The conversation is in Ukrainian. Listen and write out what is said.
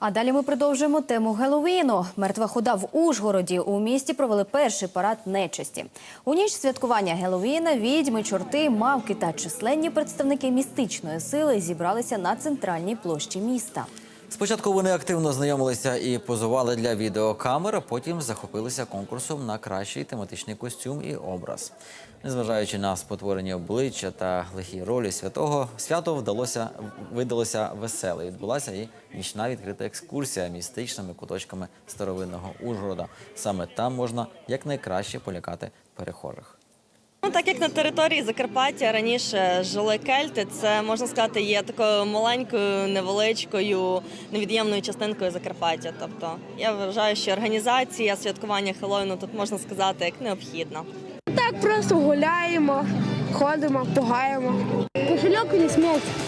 А далі ми продовжуємо тему Геловіну. Мертва хода в Ужгороді. У місті провели перший парад нечисті. У ніч святкування Геловіна відьми, чорти, мавки та численні представники містичної сили зібралися на центральній площі міста. Спочатку вони активно знайомилися і позували для відеокамер, а потім захопилися конкурсом на кращий тематичний костюм і образ. Незважаючи на спотворені обличчя та лихі ролі святого, свято вдалося видалося веселе. Відбулася і нічна відкрита екскурсія містичними куточками старовинного Ужгорода. Саме там можна якнайкраще полякати перехожих. Ну, так як на території Закарпаття раніше жили кельти, це можна сказати є такою маленькою, невеличкою, невід'ємною частинкою Закарпаття. Тобто я вважаю, що організація святкування Хеллоуіну тут можна сказати як необхідна. Так просто гуляємо, ходимо, пугаємо. Кошельок не смерть.